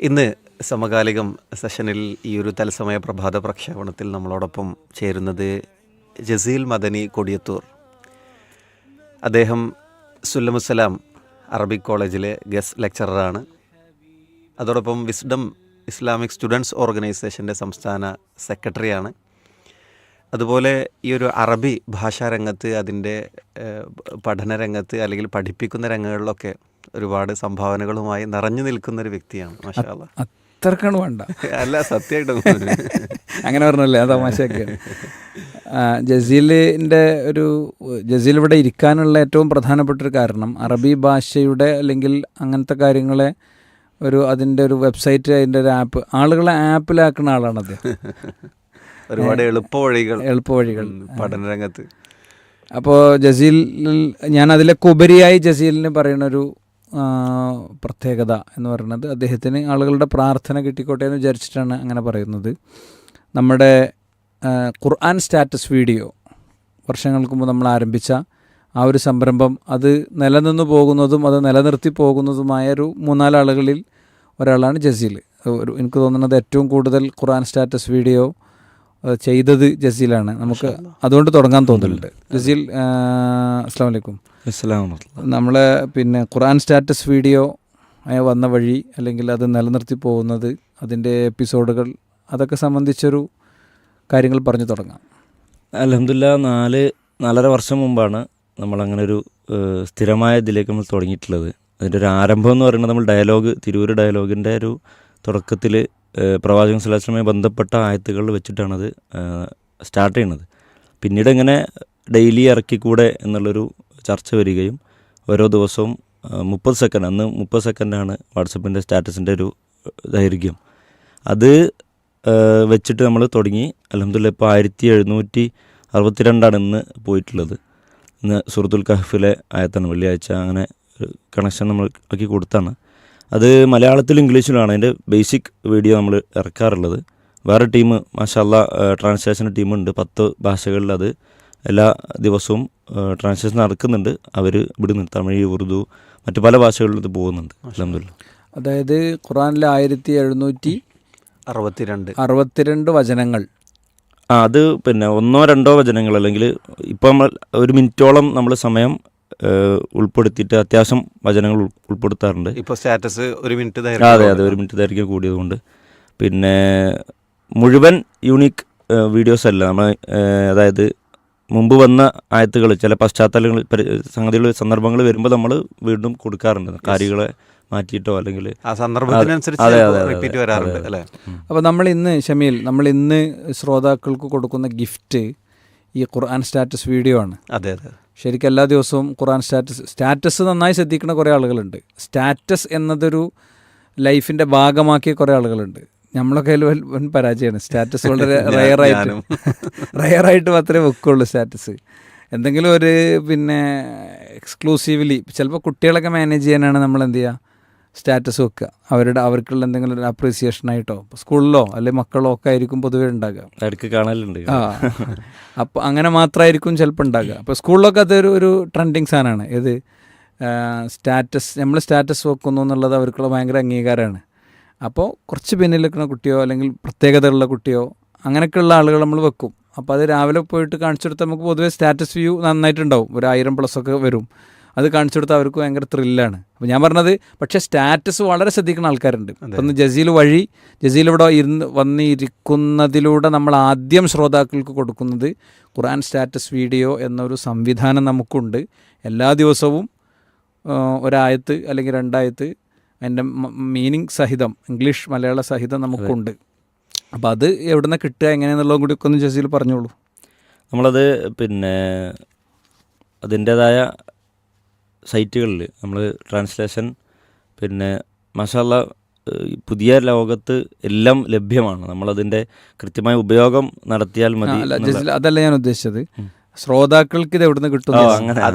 ഇന്ന് സമകാലികം സെഷനിൽ ഈ ഒരു തത്സമയ പ്രഭാത പ്രക്ഷേപണത്തിൽ നമ്മളോടൊപ്പം ചേരുന്നത് ജസീൽ മദനി കൊടിയത്തൂർ. അദ്ദേഹം സുല്ലമുസലാം അറബിക് കോളേജിലെ ഗസ്റ്റ് ലെക്ചററാണ്. അതോടൊപ്പം വിസ്ഡം ഇസ്ലാമിക് സ്റ്റുഡൻസ് ഓർഗനൈസേഷന്റെ സംസ്ഥാന സെക്രട്ടറിയാണ്. അതുപോലെ ഈ ഒരു അറബി ഭാഷാരംഗത്ത് അതിന്റെ പഠനരംഗത്ത് പഠന രംഗത്ത് അല്ലെങ്കിൽ പഠിപ്പിക്കുന്ന രംഗങ്ങളിലൊക്കെ ഒരുപാട് സംഭാവനകളുമായി നിറഞ്ഞു നിൽക്കുന്ന ഒരു വ്യക്തിയാണ് മാഷാ അല്ലാ. അത്രക്കാണ് വേണ്ട. അല്ല സത്യമായിട്ടും അങ്ങനെ പറഞ്ഞല്ലേ ആ തമാശയൊക്കെയാണ് ജസീലിന്റെ ഒരു ജസീൽ ഇവിടെ ഇരിക്കാനുള്ള ഏറ്റവും പ്രധാനപ്പെട്ട ഒരു കാരണം അറബി ഭാഷയുടെ അല്ലെങ്കിൽ അങ്ങനത്തെ കാര്യങ്ങളെ ഒരു അതിന്റെ ഒരു വെബ്സൈറ്റ് അതിന്റെ ഒരു ആപ്പ് ആളുകളെ ആപ്പിലാക്കുന്ന ആളാണ് അദ്ദേഹം. ഒരുപാട് എളുപ്പ വഴികൾ എളുപ്പ വഴികൾ പഠനരംഗത്ത്. പഠന രംഗത്ത് അപ്പോൾ ജസീൽ ഞാൻ അതിലൊക്കെ ഉപരിയായി ജസീലിന് പറയുന്നൊരു പ്രത്യേകത എന്ന് പറയുന്നത് അദ്ദേഹത്തിന് ആളുകളുടെ പ്രാർത്ഥന കിട്ടിക്കോട്ടെ എന്ന് വിചാരിച്ചിട്ടാണ് അങ്ങനെ പറയുന്നത്. നമ്മുടെ ഖുർആൻ സ്റ്റാറ്റസ് വീഡിയോ വർഷങ്ങൾക്ക് മുമ്പ് നമ്മൾ ആരംഭിച്ച ആ ഒരു സംരംഭം അത് നിലനിന്ന് പോകുന്നതും അത് നിലനിർത്തി പോകുന്നതുമായ ഒരു മൂന്നാലാളുകളിൽ ഒരാളാണ് ജസീൽ. ഒരു എനിക്ക് തോന്നുന്നത് ഏറ്റവും കൂടുതൽ ഖുർആൻ സ്റ്റാറ്റസ് വീഡിയോ ചെയ്തത് ജസീലാണ്. നമുക്ക് അതുകൊണ്ട് തുടങ്ങാൻ തോന്നുന്നുണ്ട് ജസീൽ അസ്സാം വലൈക്കും നമ്മളെ പിന്നെ ഖുറാൻ സ്റ്റാറ്റസ് വീഡിയോ ആയ വന്ന വഴി അല്ലെങ്കിൽ അത് നിലനിർത്തി പോകുന്നത് അതിന്റെ എപ്പിസോഡുകൾ അതൊക്കെ സംബന്ധിച്ചൊരു കാര്യങ്ങൾ പറഞ്ഞു തുടങ്ങാം. അലഹമില്ല നാല് നാലര വർഷം മുമ്പാണ് നമ്മളങ്ങനെ ഒരു സ്ഥിരമായ ഇതിലേക്ക് നമ്മൾ തുടങ്ങിയിട്ടുള്ളത്. അതിന്റെ ഒരു ആരംഭം എന്ന് പറയുന്നത് നമ്മൾ ഡയലോഗ് തിരൂർ ഡയലോഗിന്റെ ഒരു തുടക്കത്തിൽ പ്രവാചകൻ സുലാസ്ലമായി ബന്ധപ്പെട്ട ആയത്തുകൾ വെച്ചിട്ടാണത് സ്റ്റാർട്ട് ചെയ്യുന്നത്. പിന്നീട് ഇങ്ങനെ ഡെയിലി ഇറക്കിക്കൂടെ എന്നുള്ളൊരു ചർച്ച വരികയും ഓരോ ദിവസവും മുപ്പത് സെക്കൻഡ് അന്ന് മുപ്പത് സെക്കൻഡാണ് വാട്സപ്പിന്റെ സ്റ്റാറ്റസിന്റെ ഒരു ദൈർഘ്യം. അത് വെച്ചിട്ട് നമ്മൾ തുടങ്ങി. അലഹമില്ല ഇപ്പോൾ ആയിരത്തി എഴുന്നൂറ്റി അറുപത്തിരണ്ടാണ് ഇന്ന് പോയിട്ടുള്ളത്. ഇന്ന് സുഹൃത്തുൽ കഹഫിലെ ആയത്താണ് വെള്ളിയാഴ്ച അങ്ങനെ കണക്ഷൻ നമ്മൾ ആക്കി കൊടുത്താണ്. അത് മലയാളത്തിലും ഇംഗ്ലീഷിലുമാണ്. അതിന്റെ ബേസിക് വീഡിയോ നമ്മൾ ഇറക്കാറുള്ളത്. വേറെ ടീം മാഷല്ല ട്രാൻസ്ലേഷൻ ടീമുണ്ട് പത്ത് ഭാഷകളിൽ അത് എല്ലാ ദിവസവും ട്രാൻസ്ലേഷൻ നടക്കുന്നുണ്ട്. അവർ ഇവിടുന്ന് തമിഴ് ഉറുദു മറ്റു പല ഭാഷകളിലും ഇത് പോകുന്നുണ്ട്. അലഹമില്ല അതായത് ഖുറാനിലെ ആയിരത്തി എഴുന്നൂറ്റി അറുപത്തിരണ്ട്. അറുപത്തിരണ്ട് വചനങ്ങൾ. ആ അത് പിന്നെ ഒന്നോ രണ്ടോ വചനങ്ങൾ അല്ലെങ്കിൽ ഇപ്പം നമ്മൾ ഒരു മിനിറ്റോളം നമ്മൾ സമയം ഉൾപ്പെടുത്തിയിട്ട് അത്യാവശ്യം വചനങ്ങൾ ഉൾ- ഉൾപ്പെടുത്താറുണ്ട്. ഇപ്പോൾ സ്റ്റാറ്റസ് ഒരു മിനിറ്റ് ദൈർഘ്യം അതെ അതെ ഒരു മിനിറ്റ് ദൈർഘ്യം കൂടിയതുകൊണ്ട്. പിന്നെ മുഴുവൻ യൂണിക് വീഡിയോസ് അല്ല നമ്മൾ അതായത് മുമ്പ് വന്ന ആയത്തുകൾ ചില പശ്ചാത്തലങ്ങൾ സംഗതികൾ സന്ദർഭങ്ങൾ വരുമ്പോൾ നമ്മൾ വീണ്ടും കൊടുക്കാറുണ്ട്. കാര്യങ്ങളെ മാറ്റിയിട്ടോ അല്ലെങ്കിൽ ആ റിപ്പീറ്റ് വരാറുണ്ട് അല്ലേ? അപ്പോൾ നമ്മൾ ഇന്ന് ഷമീൽ നമ്മൾ ഇന്ന് ശ്രോതാക്കൾക്ക് കൊടുക്കുന്ന ഗിഫ്റ്റ് ഈ ഖുർആൻ സ്റ്റാറ്റസ് വീഡിയോ ആണ്. അതെ അതെ. ശരിക്കും എല്ലാ ദിവസവും ഖുർആൻ സ്റ്റാറ്റസ് സ്റ്റാറ്റസ് നന്നായി ശ്രദ്ധിക്കുന്ന കുറേ ആളുകളുണ്ട്. സ്റ്റാറ്റസ് എന്നതൊരു ലൈഫിന്റെ ഭാഗമാക്കിയ കുറേ ആളുകളുണ്ട്. നമ്മളൊക്കെ വൻ പരാജയമാണ്. സ്റ്റാറ്റസ് വളരെ റയർ റയറായിട്ട് റയർ റയറായിട്ട് മാത്രമേ വെക്കുള്ളൂ സ്റ്റാറ്റസ് എന്തെങ്കിലും ഒരു പിന്നെ എക്സ്ക്ലൂസീവ്ലി ചിലപ്പോൾ കുട്ടികളൊക്കെ മാനേജ് ചെയ്യാനാണ് നമ്മൾ എന്ത് ചെയ്യുക സ്റ്റാറ്റസ് വെക്കുക. അവരുടെ അവർക്കുള്ള എന്തെങ്കിലും ഒരു അപ്രീസിയേഷൻ ആയിട്ടോ? സ്കൂളിലോ അല്ലെങ്കിൽ മക്കളോ ഒക്കെ ആയിരിക്കും പൊതുവേ ഉണ്ടാകുക. ഇടയ്ക്ക് കാണലുണ്ട്. ആ. അപ്പോൾ അങ്ങനെ മാത്രമായിരിക്കും ചിലപ്പോൾ ഉണ്ടാകുക. അപ്പോൾ സ്കൂളിലൊക്കെ അതൊരു ഒരു ട്രെൻഡിങ് സാധനമാണ്. ഏത്? സ്റ്റാറ്റസ് നമ്മൾ സ്റ്റാറ്റസ് വെക്കുന്നു എന്നുള്ളത് അവർക്കുള്ള ഭയങ്കര അംഗീകാരമാണ്. അപ്പോൾ കുറച്ച് പിന്നിൽ നിൽക്കുന്ന കുട്ടിയോ അല്ലെങ്കിൽ പ്രത്യേകതയുള്ള കുട്ടിയോ അങ്ങനെയൊക്കെയുള്ള ആളുകൾ നമ്മൾ വെക്കും. അപ്പോൾ അത് രാവിലെ പോയിട്ട് കാണിച്ചു കൊടുത്താൽ നമുക്ക് പൊതുവേ സ്റ്റാറ്റസ് വ്യൂ നന്നായിട്ടുണ്ടാവും. ഒരു ആയിരം പ്ലസ് ഒക്കെ വരും. അത് കാണിച്ചു കൊടുത്താൽ അവർക്ക് ഭയങ്കര ത്രില്ലാണ് അപ്പോൾ ഞാൻ പറഞ്ഞത് പക്ഷേ സ്റ്റാറ്റസ് വളരെ ശ്രദ്ധിക്കുന്ന ആൾക്കാരുണ്ട്. ഒന്ന് ജസീൽ വഴി ജസീൽ ഇവിടെ ഇരുന്ന് വന്നിരിക്കുന്നതിലൂടെ നമ്മൾ ആദ്യം ശ്രോതാക്കൾക്ക് കൊടുക്കുന്നത് ഖുറാൻ സ്റ്റാറ്റസ് വീഡിയോ എന്നൊരു സംവിധാനം നമുക്കുണ്ട്. എല്ലാ ദിവസവും ഒരായത്ത് അല്ലെങ്കിൽ രണ്ടായത്ത് അതിന്റെ മീനിങ് സഹിതം ഇംഗ്ലീഷ് മലയാള സഹിതം നമുക്കുണ്ട്. അപ്പോൾ അത് എവിടെ നിന്ന് കിട്ടുക എങ്ങനെയാണെന്നുള്ളതും കൂടി ഒക്കെ ഒന്ന് ജസീൽ പറഞ്ഞോളൂ. നമ്മളത് പിന്നെ അതിന്റേതായ സൈറ്റുകളിൽ നമ്മൾ ട്രാൻസ്ലേഷൻ പിന്നെ മസാല പുതിയ ലോകത്ത് എല്ലാം ലഭ്യമാണ്. നമ്മളതിന്റെ കൃത്യമായ ഉപയോഗം നടത്തിയാൽ മതി അതല്ല ഞാൻ ഉദ്ദേശിച്ചത്. ശ്രോതാക്കൾക്ക് ഇത് എവിടുന്ന് കിട്ടും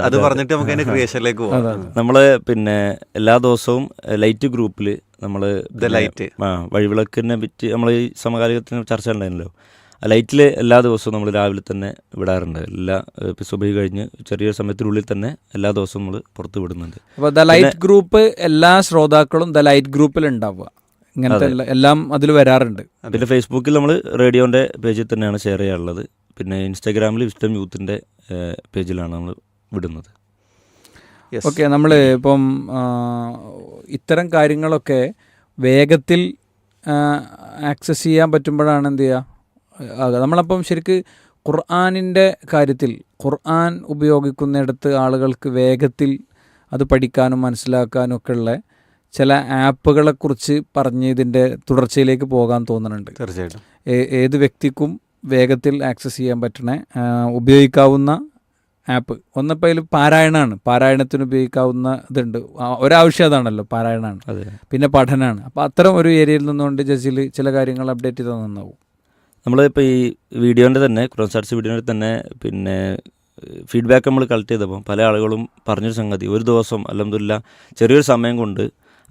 അത് പറഞ്ഞിട്ട് നമുക്ക് അതിന്റെ ക്രിയേഷനിലേക്ക് പോകാം നമ്മൾ പിന്നെ എല്ലാ ദിവസവും ലൈറ്റ് ഗ്രൂപ്പിൽ നമ്മൾ ലൈറ്റ്. Light. ആ വഴിവിളക്കിനെ പറ്റി നമ്മൾ ഈ സമകാലികത്തിന് ചർച്ച ഉണ്ടായിരുന്നല്ലോ ആ ലൈറ്റിൽ എല്ലാ ദിവസവും നമ്മൾ രാവിലെ തന്നെ വിടാറുണ്ട്. എല്ലാ സുബൈ കഴിഞ്ഞ് ചെറിയ സമയത്തിനുള്ളിൽ തന്നെ എല്ലാ ദിവസവും നമ്മൾ പുറത്ത് വിടുന്നുണ്ട്. അപ്പോൾ ദ ലൈറ്റ് ഗ്രൂപ്പ് എല്ലാ ശ്രോതാക്കളും ദ ലൈറ്റ് ഗ്രൂപ്പിൽ ഉണ്ടാവുക. ഇങ്ങനത്തെ എല്ലാം അതിൽ വരാറുണ്ട്. പിന്നെ ഫേസ്ബുക്കിൽ നമ്മൾ റേഡിയോന്റെ പേജിൽ തന്നെയാണ് ഷെയർ ചെയ്യാറുള്ളത്. പിന്നെ ഇൻസ്റ്റാഗ്രാമിൽ വിസ്റ്റം യൂത്തിന്റെ പേജിലാണ് നമ്മൾ വിടുന്നത്. ഓക്കെ നമ്മൾ ഇപ്പം ഇത്തരം കാര്യങ്ങളൊക്കെ വേഗത്തിൽ ആക്സസ് ചെയ്യാൻ പറ്റുമ്പോഴാണ് എന്ത് ചെയ്യുക നമ്മളപ്പം ശരിക്ക് ഖുർആാനിന്റെ കാര്യത്തിൽ ഖുർആൻ ഉപയോഗിക്കുന്നിടത്ത് ആളുകൾക്ക് വേഗത്തിൽ അത് പഠിക്കാനും മനസ്സിലാക്കാനും ഒക്കെ ഉള്ള ചില ആപ്പുകളെക്കുറിച്ച് പറഞ്ഞ് ഇതിന്റെ തുടർച്ചയിലേക്ക് പോകാൻ തോന്നുന്നുണ്ട്. തീർച്ചയായിട്ടും. ഏത് വ്യക്തിക്കും വേഗത്തിൽ ആക്സസ് ചെയ്യാൻ പറ്റണ. ഉപയോഗിക്കാവുന്ന ആപ്പ്. ഒന്നിപ്പോൾ അതിൽ പാരായണമാണ് പാരായണത്തിന് ഉപയോഗിക്കാവുന്ന ഇതുണ്ട്. ഒരാവശ്യം അതാണല്ലോ പാരായണമാണ് അതെ. പിന്നെ പഠനമാണ് അപ്പോൾ അത്തരം ഒരു ഏരിയയിൽ നിന്നുകൊണ്ട് ജസ്റ്റിൽ ചില കാര്യങ്ങൾ അപ്ഡേറ്റ് ചെയ്താൽ നന്നാവും. നമ്മളിപ്പോൾ ഈ വീഡിയോന്റെ തന്നെ ക്രോസാർട്സ് വീഡിയോന്റെ തന്നെ പിന്നെ ഫീഡ്ബാക്ക് നമ്മൾ കളക്ട് ചെയ്തപ്പോൾ പല ആളുകളും പറഞ്ഞൊരു സംഗതി ഒരു ദിവസം അലഹമില്ല ചെറിയൊരു സമയം കൊണ്ട്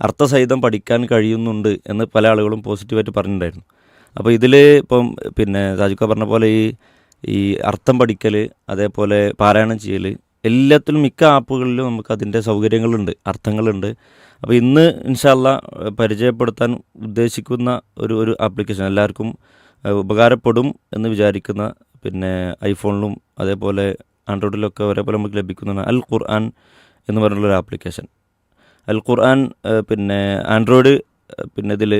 അർത്ഥസഹിതം പഠിക്കാൻ കഴിയുന്നുണ്ട് എന്ന് പല ആളുകളും പോസിറ്റീവായിട്ട് പറഞ്ഞിട്ടുണ്ടായിരുന്നു. അപ്പോൾ ഇതിൽ ഇപ്പം പിന്നെ സാജുക്ക പറഞ്ഞ പോലെ ഈ ഈ അർത്ഥം പഠിക്കൽ അതേപോലെ പാരായണം ചെയ്യൽ എല്ലാത്തിലും മിക്ക ആപ്പുകളിലും നമുക്ക് അതിന്റെ സൗകര്യങ്ങളുണ്ട് അർത്ഥങ്ങളുണ്ട്. അപ്പോൾ ഇന്ന് ഇൻഷാല്ല പരിചയപ്പെടുത്താൻ ഉദ്ദേശിക്കുന്ന ഒരു ഒരു ആപ്ലിക്കേഷൻ എല്ലാവർക്കും ഉപകാരപ്പെടും എന്ന് വിചാരിക്കുന്ന പിന്നെ ഐഫോണിലും അതേപോലെ ആൻഡ്രോയിഡിലൊക്കെ ഒരേപോലെ നമുക്ക് ലഭിക്കുന്നതാണ് അൽ ഖുർആൻ എന്ന് പറഞ്ഞുള്ളൊരു ആപ്ലിക്കേഷൻ. അൽ ഖുർആൻ പിന്നെ ആൻഡ്രോയിഡ് പിന്നെ ഇതിൽ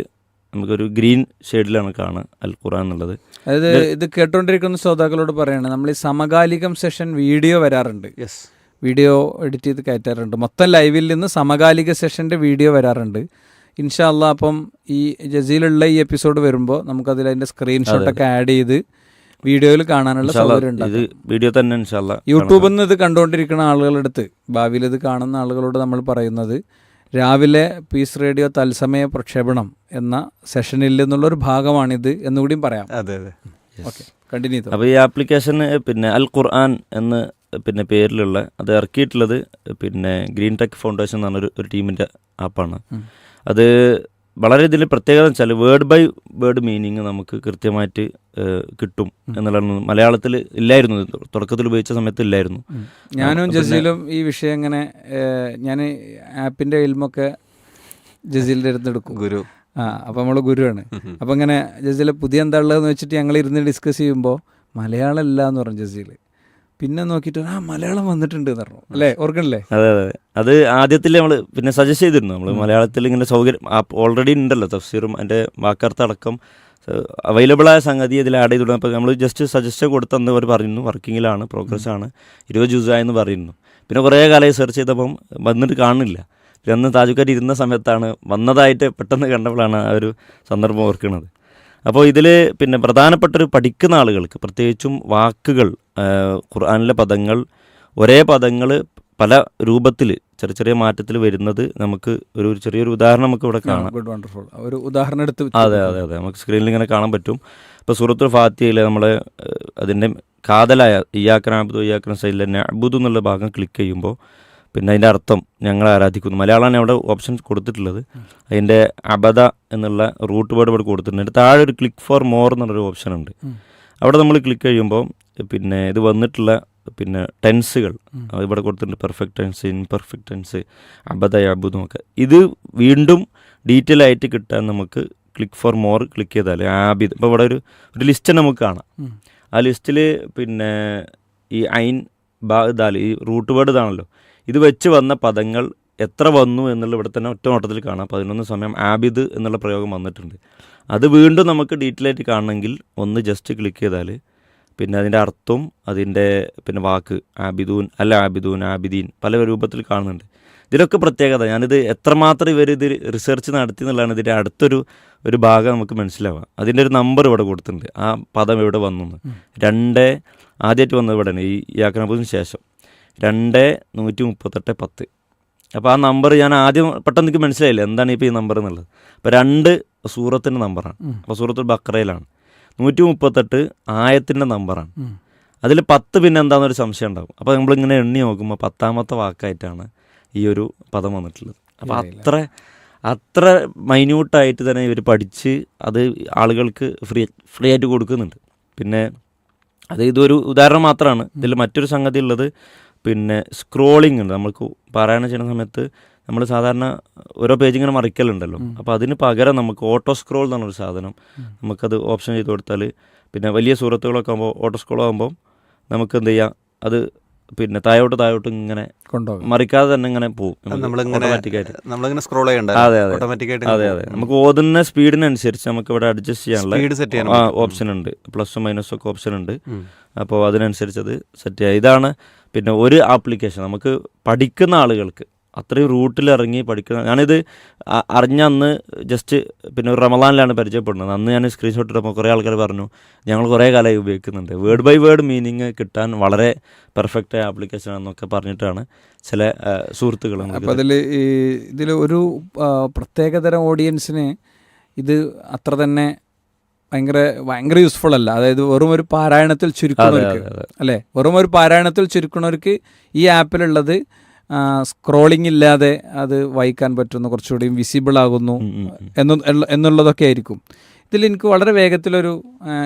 നമുക്കൊരു ഗ്രീൻ ഷെയ്ഡിലാണ് കാണുക അൽ ഖുറാൻ എന്നുള്ളത്. അതായത് ഇത് കേട്ടോണ്ടിരിക്കുന്ന ശ്രോതാക്കളോട് പറയാണ് നമ്മൾ ഈ സമകാലികം സെഷൻ വീഡിയോ വരാറുണ്ട്. യെസ് വീഡിയോ എഡിറ്റ് ചെയ്ത് കയറ്റാറുണ്ട്. മൊത്തം ലൈവിൽ നിന്ന് സമകാലിക സെഷന്റെ വീഡിയോ വരാറുണ്ട്. ഇൻഷാല്ല അപ്പം ഈ ജസീലുള്ള ഈ എപ്പിസോഡ് വരുമ്പോൾ നമുക്കതിൽ അതിന്റെ സ്ക്രീൻഷോട്ടൊക്കെ ആഡ് ചെയ്ത് വീഡിയോയിൽ കാണാനുള്ള സൗകര്യം ഇത് വീഡിയോ തന്നെ ഇൻഷാല്ല യൂട്യൂബിൽ നിന്ന് ഇത് കണ്ടുകൊണ്ടിരിക്കുന്ന ആളുകളുടെ അടുത്ത് ഭാവിയിൽ ഇത് കാണുന്ന ആളുകളോട് നമ്മൾ പറയുന്നത് രാവിലെ പീസ് റേഡിയോ തത്സമയ പ്രക്ഷേപണം എന്ന സെഷനിൽ നിന്നുള്ള നിന്നുള്ളൊരു ഭാഗമാണിത് എന്നുകൂടിയും പറയാം. അതെ അതെ. ഓക്കെ കണ്ടിന്യൂ അപ്പോൾ ഈ ആപ്ലിക്കേഷന് പിന്നെ അൽ ഖുർആൻ എന്ന് പിന്നെ പേരിലുള്ള അത് ഇറക്കിയിട്ടുള്ളത് പിന്നെ ഗ്രീൻ ടെക് ഫൗണ്ടേഷൻ എന്ന് പറഞ്ഞൊരു ഒരു ടീമിന്റെ ആപ്പാണ്. അത് വളരെ ഇതിൽ പ്രത്യേകത വെച്ചാൽ വേർഡ് ബൈ വേർഡ് മീനിങ് നമുക്ക് കൃത്യമായിട്ട് കിട്ടും എന്നുള്ളതാണ് മലയാളത്തിൽ ഇല്ലായിരുന്നു. തുടക്കത്തിൽ ഉപയോഗിച്ച സമയത്ത് ഇല്ലായിരുന്നു. ഞാനും ജസീലും ഈ വിഷയം ഇങ്ങനെ ഞാൻ ആപ്പിന്റെ ഇൽമൊക്കെ ജസീലിന്റെ അടുത്ത് എടുക്കും. ഗുരു. ആ അപ്പോൾ നമ്മൾ ഗുരുവാണ്. അപ്പോൾ ഇങ്ങനെ ജസീലെ പുതിയ എന്താ ഉള്ളതെന്ന് വെച്ചിട്ട് ഞങ്ങൾ ഇരുന്ന് ഡിസ്കസ് ചെയ്യുമ്പോൾ മലയാളം ഇല്ല എന്ന് പറഞ്ഞു ജസീൽ പിന്നെ നോക്കിയിട്ട് ആ മലയാളം വന്നിട്ടുണ്ട് എന്ന് പറഞ്ഞു. അല്ലേ ഓർക്കണല്ലേ? അതെ അതെ. അതെ. ആദ്യത്തിൽ നമ്മൾ പിന്നെ സജസ്റ്റ് ചെയ്തിരുന്നു. നമ്മൾ മലയാളത്തിൽ ഇങ്ങനെ സൗകര്യം ഓൾറെഡി ഉണ്ടല്ലോ തഫ്സീറും അതിന്റെ വാക്കർത്ത അടക്കം. അവൈലബിൾ ആയ സംഗതി ഇതിൽ ആഡ് ചെയ്തു അപ്പോൾ നമ്മൾ ജസ്റ്റ് സജസ്റ്റ് കൊടുത്തെന്ന് അവർ പറയുന്നു. വർക്കിങ്ങിലാണ് പ്രോഗ്രസ് ആണ്. ഇരുപത് ജ്യൂസായെന്ന് പറയുന്നു. പിന്നെ കുറേ കാലമായി സെർച്ച് ചെയ്തപ്പം വന്നിട്ട് കാണുന്നില്ല. പിന്നെ അന്ന് താജുക്കാർ ഇരുന്ന സമയത്താണ് വന്നതായിട്ട് പെട്ടെന്ന് കണ്ടപ്പോഴാണ് ആ ഒരു സന്ദർഭം ഓർക്കുന്നത്. അപ്പോൾ ഇതിൽ പിന്നെ പ്രധാനപ്പെട്ടൊരു പഠിക്കുന്ന ആളുകൾക്ക് പ്രത്യേകിച്ചും വാക്കുകൾ ഖുർആനിലെ പദങ്ങൾ ഒരേ പദങ്ങൾ പല രൂപത്തിൽ ചെറിയ ചെറിയ മാറ്റത്തിൽ വരുന്നത് നമുക്ക് ഒരു ചെറിയൊരു ഉദാഹരണം നമുക്ക് ഇവിടെ കാണാം. ഗുഡ് വണ്ടർഫുൾ ഒരു ഉദാഹരണം എടുത്ത് അതെ അതെ അതെ. നമുക്ക് സ്ക്രീനിൽ ഇങ്ങനെ കാണാൻ പറ്റും. ഇപ്പോൾ സൂറത്തുൽ ഫാത്തിയയിലെ നമ്മൾ അതിന്റെ കാതലായ ഇയാക്കനാബുദ് ഇയാക്കന സൈഡിലെ നബുദ് എന്നുള്ള ഭാഗം ക്ലിക്ക് ചെയ്യുമ്പോൾ പിന്നെ അതിന്റെ അർത്ഥം ഞങ്ങൾ ആരാധിക്കുന്നു. മലയാളമാണ് അവിടെ ഓപ്ഷൻ കൊടുത്തിട്ടുള്ളത്. അതിന്റെ അബദ എന്നുള്ള റൂട്ട് വേർഡ് ഇവിടെ കൊടുത്തിട്ടുണ്ട്. താഴെ ഒരു ക്ലിക്ക് ഫോർ മോർ എന്നുള്ളൊരു ഓപ്ഷൻ ഉണ്ട്. അവിടെ നമ്മൾ ക്ലിക്ക് ചെയ്യുമ്പോൾ പിന്നെ ഇത് വന്നിട്ടുള്ള പിന്നെ ടെൻസുകൾ ഇവിടെ കൊടുത്തിട്ടുണ്ട്. പെർഫെക്റ്റ് ടെൻസ് ഇൻപെർഫെക്റ്റ് ടെൻസ് അബദ അബുദും ഒക്കെ. ഇത് വീണ്ടും ഡീറ്റെയിൽ ആയിട്ട് കിട്ടാൻ നമുക്ക് ക്ലിക്ക് ഫോർ മോർ ക്ലിക്ക് ചെയ്താൽ ആബിദ്. ഇപ്പോൾ ഇവിടെ ഒരു ഒരു ലിസ്റ്റ് നമുക്ക് കാണാം. ആ ലിസ്റ്റിൽ പിന്നെ ഈ ഐൻ ബാ ദാൽ ഈ റൂട്ട് വേർഡ് ഇതാണല്ലോ. ഇത് വെച്ച് വന്ന പദങ്ങൾ എത്ര വന്നു എന്നുള്ള ഇവിടെ തന്നെ ഒറ്റ നോട്ടത്തിൽ കാണാം. പതിനൊന്ന് സമയം ആബിദ് എന്നുള്ള പ്രയോഗം വന്നിട്ടുണ്ട്. അത് വീണ്ടും നമുക്ക് ഡീറ്റെയിൽ ആയിട്ട് കാണണമെങ്കിൽ ഒന്ന് ജസ്റ്റ് ക്ലിക്ക് ചെയ്താൽ പിന്നെ അതിന്റെ അർത്ഥവും അതിന്റെ പിന്നെ വാക്ക് ആബിദൂൻ അല്ല ആബിദൂൻ ആബിദീൻ പല രൂപത്തിൽ കാണുന്നുണ്ട്. ഇതിലൊക്കെ പ്രത്യേകത ഞാനിത് എത്രമാത്രം ഇവർ ഇത് റിസർച്ച് നടത്തി എന്നുള്ളതാണ് ഇതിന്റെ അടുത്തൊരു ഒരു ഭാഗം നമുക്ക് മനസ്സിലാവുക അതിന്റെ ഒരു നമ്പർ ഇവിടെ കൊടുത്തിട്ടുണ്ട്. ആ പദം ഇവിടെ വന്നു എന്ന്. രണ്ട് ആദ്യമായിട്ട് വന്നത് ഇവിടെയാണ് ഈ യാക്കനബുദിന് ശേഷം. രണ്ട് നൂറ്റി മുപ്പത്തെട്ട് പത്ത്. അപ്പോൾ ആ നമ്പർ ഞാൻ ആദ്യം പെട്ടെന്ന് എനിക്ക് മനസ്സിലായില്ല എന്താണ് ഇപ്പോൾ ഈ നമ്പർ എന്നുള്ളത്. അപ്പോൾ രണ്ട് സൂറത്തിന്റെ നമ്പറാണ് അപ്പോൾ സൂറത്തുൽ ബക്രയിലാണ് നൂറ്റി മുപ്പത്തെട്ട് ആയത്തിന്റെ നമ്പറാണ്. അതിൽ പത്ത് പിന്നെ എന്താണെന്നൊരു സംശയം ഉണ്ടാകും. അപ്പോൾ നമ്മളിങ്ങനെ എണ്ണി നോക്കുമ്പോൾ പത്താമത്തെ വാക്കായിട്ടാണ് ഈ ഒരു പദം വന്നിട്ടുള്ളത്. അപ്പോൾ അത്ര അത്ര മൈന്യൂട്ടായിട്ട് തന്നെ ഇവർ പഠിച്ച് അത് ആളുകൾക്ക് ഫ്രീ ഫ്രീ ആയിട്ട് കൊടുക്കുന്നുണ്ട്. പിന്നെ അത് ഇതൊരു ഉദാഹരണം മാത്രമാണ് ഇതിൽ മറ്റൊരു സംഗതി ഉള്ളത് പിന്നെ സ്ക്രോളിംഗ് ഉണ്ട്. നമ്മൾക്ക് പാരായണം ചെയ്യുന്ന സമയത്ത് നമ്മൾ സാധാരണ ഓരോ പേജ് ഇങ്ങനെ മറിക്കലുണ്ടല്ലോ. അപ്പോൾ അതിന് പകരം നമുക്ക് ഓട്ടോ സ്ക്രോൾ എന്ന് പറഞ്ഞൊരു സാധനം നമുക്കത് ഓപ്ഷൻ ചെയ്ത് കൊടുത്താൽ പിന്നെ വലിയ സുഹൃത്തുക്കളൊക്കെ ആകുമ്പോൾ ഓട്ടോ സ്ക്രോൾ ആകുമ്പോൾ നമുക്ക് എന്ത് ചെയ്യാം? അത് പിന്നെ തായോട്ട് തായോട്ട് ഇങ്ങനെ മറിക്കാതെ തന്നെ ഇങ്ങനെ പോകും നമ്മളിങ്ങനെ ഓട്ടോമാറ്റിക്കായിട്ട് നമ്മളിങ്ങനെ സ്ക്രോൾ ചെയ്യണ്ട? അതെ അതെ. ഓട്ടോമാറ്റിക്കായിട്ട് അതെ അതെ. നമുക്ക് ഓതുന്ന സ്പീഡിനനുസരിച്ച് നമുക്ക് ഇവിടെ അഡ്ജസ്റ്റ് ചെയ്യാനുള്ള സ്പീഡ് സെറ്റ് ചെയ്യാൻ ഓപ്ഷൻ ഉണ്ട്. പ്ലസ് മൈനസും ഒക്കെ ഓപ്ഷൻ ഉണ്ട്. അപ്പോൾ അതിനനുസരിച്ച് അത് സെറ്റ് ചെയ്യാം. ഇതാണ് പിന്നെ ഒരു ആപ്ലിക്കേഷൻ നമുക്ക് പഠിക്കുന്ന ആളുകൾക്ക് അത്രയും റൂട്ടിൽ ഇറങ്ങി പഠിക്കുന്ന ഞാനിത് അറിഞ്ഞ അന്ന് ജസ്റ്റ് പിന്നെ ഒരു റമദാനിലാണ് പരിചയപ്പെടുന്നത്. അന്ന് ഞാൻ സ്ക്രീൻഷോട്ട് ഇട്ടപ്പോൾ കുറേ ആൾക്കാർ പറഞ്ഞു ഞങ്ങൾ കുറേ കാലമായി ഉപയോഗിക്കുന്നുണ്ട്. വേർഡ് ബൈ വേർഡ് മീനിങ് കിട്ടാൻ വളരെ പെർഫെക്റ്റ് ആയ ആപ്ലിക്കേഷൻ ആണെന്നൊക്കെ പറഞ്ഞിട്ടാണ് ചില സുഹൃത്തുക്കൾ അപ്പോൾ അതിൽ ഈ ഇതിൽ ഒരു പ്രത്യേകതരം ഓഡിയൻസിന് ഇത് അത്ര തന്നെ ഭയങ്കര ഭയങ്കര യൂസ്ഫുൾ അല്ല. അതായത് വെറും ഒരു പാരായണത്തിൽ ചുരുക്കുന്നവർക്ക്. അല്ലേ? വെറും ഒരു പാരായണത്തിൽ ചുരുക്കുന്നവർക്ക് ഈ ആപ്പിലുള്ളത് സ്ക്രോളിംഗ് ഇല്ലാതെ അത് വായിക്കാൻ പറ്റുന്നു കുറച്ചുകൂടി വിസിബിൾ ആകുന്നു. എന്നു എന്നുള്ളതൊക്കെ ആയിരിക്കും. ഇതിൽ എനിക്ക് വളരെ വേഗത്തിലൊരു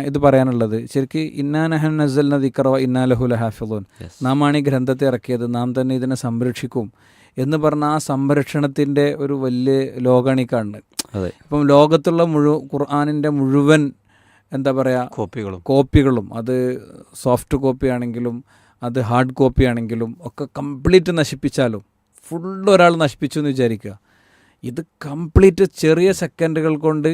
ഇത് പറയാനുള്ളത്. ശരിക്ക് ഇന്നാനഹൻ നസൽ നദിക്കറവ ഇന്നാലഹുല ഹാഫിദോൻ Yes. നാം ആണ് ഈ ഗ്രന്ഥത്തെ ഇറക്കിയത്. നാം തന്നെ ഇതിനെ സംരക്ഷിക്കും എന്ന് പറഞ്ഞ ആ സംരക്ഷണത്തിന്റെ ഒരു വലിയ ലോകമാണ് ഈ കാണുന്നത്. ഇപ്പം ലോകത്തുള്ള മുഴു ഖുർആാനിന്റെ മുഴുവൻ എന്താ പറയുക കോപ്പികളും. കോപ്പികളും. അത് സോഫ്റ്റ് കോപ്പി ആണെങ്കിലും അത് ഹാർഡ് കോപ്പി ആണെങ്കിലും ഒക്കെ കംപ്ലീറ്റ് നശിപ്പിച്ചാലും ഫുള്ള് ഒരാൾ നശിപ്പിച്ചു എന്ന് വിചാരിക്കുക. ഇത് കംപ്ലീറ്റ് ചെറിയ സെക്കൻഡുകൾ കൊണ്ട്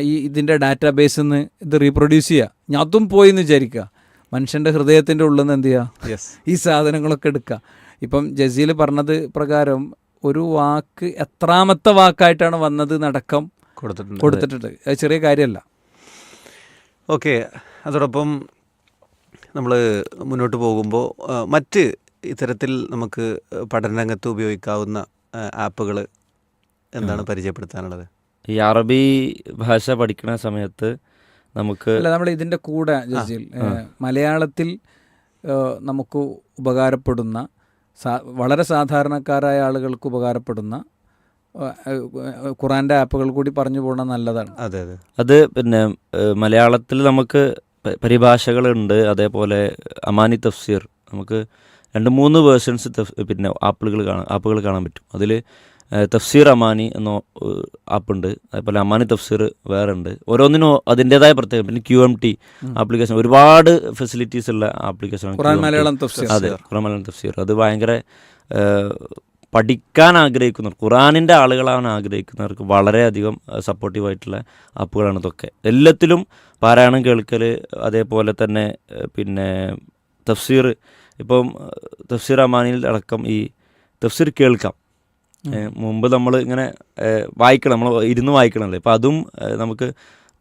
ഈ ഇതിന്റെ ഡാറ്റാ ബേസിൽ നിന്ന് ഇത് റീപ്രൊഡ്യൂസ് ചെയ്യുക. അതും പോയി എന്ന് വിചാരിക്കുക. മനുഷ്യന്റെ ഹൃദയത്തിന്റെ ഉള്ളിൽ നിന്ന് എന്ത് ചെയ്യുക? യെസ് ഈ സാധനങ്ങളൊക്കെ എടുക്കുക. ഇപ്പം ജസീൽ പറഞ്ഞത് പ്രകാരം ഒരു വാക്ക് എത്രാമത്തെ വാക്കായിട്ടാണ് വന്നത് നടക്കം കൊടുത്തിട്ടുണ്ട്. കൊടുത്തിട്ടുണ്ട്. അത് ചെറിയ കാര്യമല്ല. ഓക്കെ അതോടൊപ്പം നമ്മൾ മുന്നോട്ട് പോകുമ്പോൾ മറ്റ് ഇത്തരത്തിൽ നമുക്ക് പഠനരംഗത്ത് ഉപയോഗിക്കാവുന്ന ആപ്പുകൾ എന്താണ് പരിചയപ്പെടുത്താനുള്ളത്? ഈ അറബി ഭാഷ പഠിക്കുന്ന സമയത്ത് നമുക്ക് അല്ല നമ്മൾ ഇതിന്റെ കൂടെ ജസീൽ മലയാളത്തിൽ നമുക്ക് ഉപകാരപ്പെടുന്ന സാ- വളരെ സാധാരണക്കാരായ ആളുകൾക്ക് ഉപകാരപ്പെടുന്ന ഖുറാന്റെ ആപ്പുകൾ കൂടി പറഞ്ഞു പോകണം നല്ലതാണ്. അതെ അതെ. അത് പിന്നെ മലയാളത്തിൽ നമുക്ക് പരിഭാഷകളുണ്ട്. അതേപോലെ അമാനി തഫ്സീർ. നമുക്ക് രണ്ട് മൂന്ന് വേർഷൻസ് പിന്നെ ആപ്പുകൾ കാണാൻ ആപ്പുകൾ കാണാൻ പറ്റും. അതിൽ തഫ്സീർ അമാനി എന്ന ആപ്പുണ്ട്. അതേപോലെ അമാനി തഫ്സീർ വേറെ ഉണ്ട് ഓരോന്നിനും അതിന്റെതായ പ്രത്യേകം പിന്നെ ക്യു എം ടി ആപ്ലിക്കേഷൻ. ഒരുപാട് ഫെസിലിറ്റീസ് ഉള്ള ആപ്ലിക്കേഷൻ അതെ ഖുറാൻ മലയാളം തഫ്സീർ. അത് ഭയങ്കര പഠിക്കാൻ ആഗ്രഹിക്കുന്നവർ ഖുറാനിന്റെ ആളുകളാണ് ആഗ്രഹിക്കുന്നവർക്ക് വളരെയധികം സപ്പോർട്ടീവായിട്ടുള്ള ആപ്പുകളാണ് ഇതൊക്കെ. എല്ലാത്തിലും പാരായണം കേൾക്കൽ അതേപോലെ തന്നെ പിന്നെ തഫ്സീർ ഇപ്പം തഫ്സീർ അമാനിയിൽ അടക്കം ഈ തഫ്സീർ കേൾക്കാം. മുമ്പ് നമ്മൾ ഇങ്ങനെ വായിക്കണം നമ്മൾ ഇരുന്ന് വായിക്കണമല്ലോ അപ്പോൾ അതും നമുക്ക്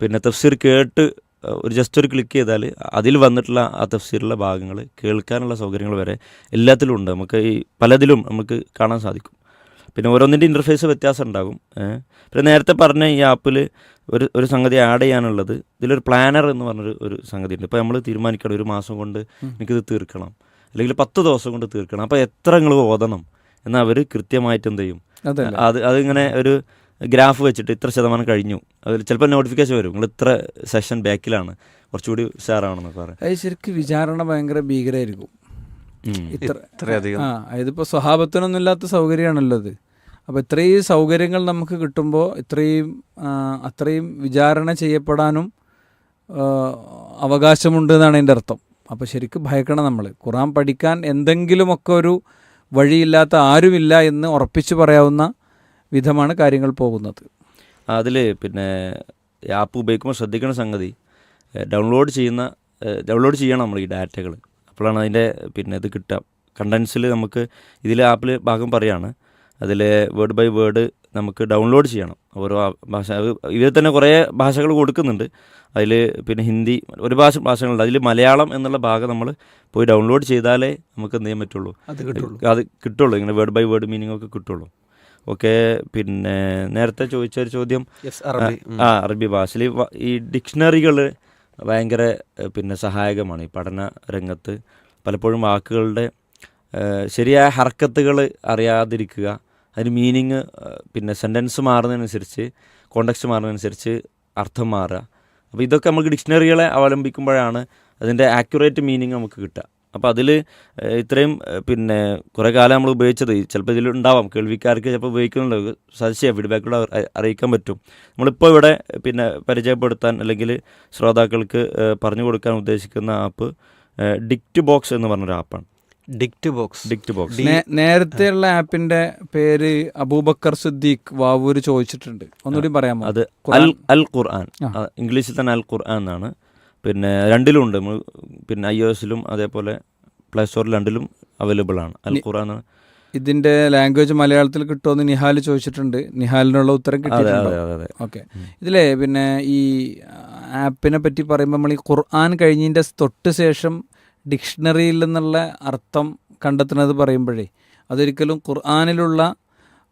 പിന്നെ തഫ്സീർ കേട്ട് ഒരു ജസ്റ്റ് ഒരു ക്ലിക്ക് ചെയ്താൽ അതിൽ വന്നിട്ടുള്ള ആ തഫ്സീറിലെ ഭാഗങ്ങൾ കേൾക്കാനുള്ള സൗകര്യങ്ങൾ വരെ എല്ലാത്തിലും ഉണ്ട്. നമുക്ക് ഈ പലതിലും നമുക്ക് കാണാൻ സാധിക്കും. പിന്നെ ഓരോന്നിന്റെ ഇന്റർഫേസ് വ്യത്യാസം ഉണ്ടാകും. പിന്നെ നേരത്തെ പറഞ്ഞ ഈ ആപ്പിൽ ഒരു ഒരു സംഗതി ആഡ് ചെയ്യാനുള്ളത് ഇതിലൊരു പ്ലാനർ എന്ന് പറഞ്ഞൊരു ഒരു സംഗതി ഉണ്ട് ഇപ്പോൾ നമ്മൾ തീരുമാനിക്കണം ഒരു മാസം കൊണ്ട് എനിക്കിത് തീർക്കണം. അല്ലെങ്കിൽ പത്ത് ദിവസം കൊണ്ട് തീർക്കണം. അപ്പോൾ എത്ര നിങ്ങൾ ഓതണം? എന്നാൽ അവർ കൃത്യമായിട്ട് എന്ത് ചെയ്യും? അത് അതിങ്ങനെ ഒരു ഗ്രാഫ് വെച്ചിട്ട് ഇത്ര ശതമാനം കഴിഞ്ഞു. അതിൽ ചിലപ്പോൾ നോട്ടിഫിക്കേഷൻ വരും. നിങ്ങൾ ഇത്ര സെഷൻ ബാക്കിലാണ് കുറച്ചുകൂടി ഉഷാറാണെന്ന് പറയാം. അത് ശരിക്കും വിചാരണ ഭയങ്കര ഭീകരമായിരിക്കും ഇത്രയധികം. ആ ഇതിപ്പോൾ സ്വഭാവത്തിനൊന്നും ഇല്ലാത്ത സൗകര്യമാണല്ലോ അത് അപ്പോൾ ഇത്രയും സൗകര്യങ്ങൾ നമുക്ക് കിട്ടുമ്പോൾ ഇത്രയും അത്രയും വിചാരണ ചെയ്യപ്പെടാനും അവകാശമുണ്ട് എന്നാണ് എന്റെ അർത്ഥം. അപ്പോൾ ശരിക്കും ഭയക്കണം നമ്മൾ ഖുറാൻ പഠിക്കാൻ എന്തെങ്കിലുമൊക്കെ ഒരു വഴിയില്ലാത്ത ആരുമില്ല എന്ന് ഉറപ്പിച്ചു പറയാവുന്ന വിധമാണ് കാര്യങ്ങൾ പോകുന്നത്. അതിൽ പിന്നെ ആപ്പ് ഉപയോഗിക്കുമ്പോൾ ശ്രദ്ധിക്കുന്ന സംഗതി ഡൗൺലോഡ് ചെയ്യുന്ന ഡൗൺലോഡ് ചെയ്യണം നമ്മൾ ഈ ഡാറ്റകൾ അപ്പോഴാണ് അതിന്റെ പിന്നെ ഇത് കിട്ടുക. കണ്ടൻസിൽ നമുക്ക് ഇതിൽ ആപ്പിൽ ഭാഗം പറയാണ് അതിൽ വേർഡ് ബൈ വേർഡ് നമുക്ക് ഡൗൺലോഡ് ചെയ്യണം. ഓരോ ഭാഷ ഇവർ തന്നെ കുറേ ഭാഷകൾ കൊടുക്കുന്നുണ്ട്. അതിൽ പിന്നെ ഹിന്ദി ഒരു ഭാഷ ഭാഷകളുണ്ട്. അതിൽ മലയാളം എന്നുള്ള ഭാഗം നമ്മൾ പോയി ഡൗൺലോഡ് ചെയ്താലേ നമുക്ക് എന്ത് ചെയ്യാൻ പറ്റുള്ളൂ? അത് കിട്ടുള്ളൂ. അത് കിട്ടുള്ളൂ. ഇങ്ങനെ വേർഡ് ബൈ വേർഡ് മീനിങ് ഒക്കെ കിട്ടുള്ളൂ. ഓക്കെ പിന്നെ നേരത്തെ ചോദിച്ച ഒരു ചോദ്യം ആ അറബി ഭാഷയിൽ ഈ ഡിക്ഷണറികൾ ഭയങ്കര പിന്നെ സഹായകമാണ്. ഈ പഠന രംഗത്ത് പലപ്പോഴും വാക്കുകളുടെ ശരിയായ ഹർക്കത്തുകൾ അറിയാതിരിക്കുക അതിന് മീനിങ് പിന്നെ സെന്റൻസ് മാറുന്നതിനനുസരിച്ച് കോണ്ടക്സ്റ്റ് മാറുന്നതിനനുസരിച്ച് അർത്ഥം മാറുക. അപ്പോൾ ഇതൊക്കെ നമുക്ക് ഡിക്ഷണറികളെ അവലംബിക്കുമ്പോഴാണ് അതിന്റെ ആക്യുറേറ്റ് മീനിങ് നമുക്ക് കിട്ടുക. അപ്പോൾ അതിൽ ഇത്രയും പിന്നെ കുറേ കാലം നമ്മൾ ഉപയോഗിച്ചത്. ചിലപ്പോൾ ഇതിൽ ഉണ്ടാവാം. കേൾവിക്കാർക്ക് ചിലപ്പോൾ ഉപയോഗിക്കുന്നുണ്ട്. സജസ്റ്റ് ചെയ്യാം. ഫീഡ്ബാക്കിലൂടെ അറി- അറിയിക്കാൻ പറ്റും. നമ്മളിപ്പോൾ ഇവിടെ പിന്നെ പരിചയപ്പെടുത്താൻ അല്ലെങ്കിൽ ശ്രോതാക്കൾക്ക് പറഞ്ഞു കൊടുക്കാൻ ഉദ്ദേശിക്കുന്ന ആപ്പ് ഡിക്റ്റ് ബോക്സ് എന്ന് പറഞ്ഞൊരു ആപ്പാണ്. ഡിക്റ്റ് ബോക്സ് ഡിക്റ്റ് ബോക്സ് നേരത്തെ നേരത്തെയുള്ള ആപ്പിന്റെ പേര് അബൂബക്കർ സിദ്ദീഖ് വാവൂര് ചോദിച്ചിട്ടുണ്ട്. ഒന്നുകൂടി പറയാമോ? അത് അൽ ഖുർആൻ. അൽ ഖുർആൻ ഇംഗ്ലീഷിൽ തന്നെ അൽ ഖുർആൻ എന്നാണ്. പിന്നെ രണ്ടിലും ഉണ്ട് നമ്മൾ പിന്നെ ഐ ഒ എസിലും അതേപോലെ പ്ലേ സ്റ്റോറിൽ രണ്ടിലും അവൈലബിൾ ആണ്. അൽ ഖുർആൻ ഇതിന്റെ ലാംഗ്വേജ് മലയാളത്തിൽ കിട്ടുമെന്ന് നിഹാൽ ചോദിച്ചിട്ടുണ്ട്. നിഹാലിനുള്ള ഉത്തരം കിട്ടിയിട്ടുണ്ടോ? ഓക്കെ. ഇതിലേ പിന്നെ ഈ ആപ്പിനെ പറ്റി പറയുമ്പോൾ നമ്മൾ ഈ ഖുർആൻ കഴിഞ്ഞതിന്റെ തൊട്ട് ശേഷം ഡിക്ഷണറിയിൽ നിന്നുള്ള അർത്ഥം കണ്ടെത്തുന്നത് പറയുമ്പോഴേ അതൊരിക്കലും ഖുർആനിലുള്ള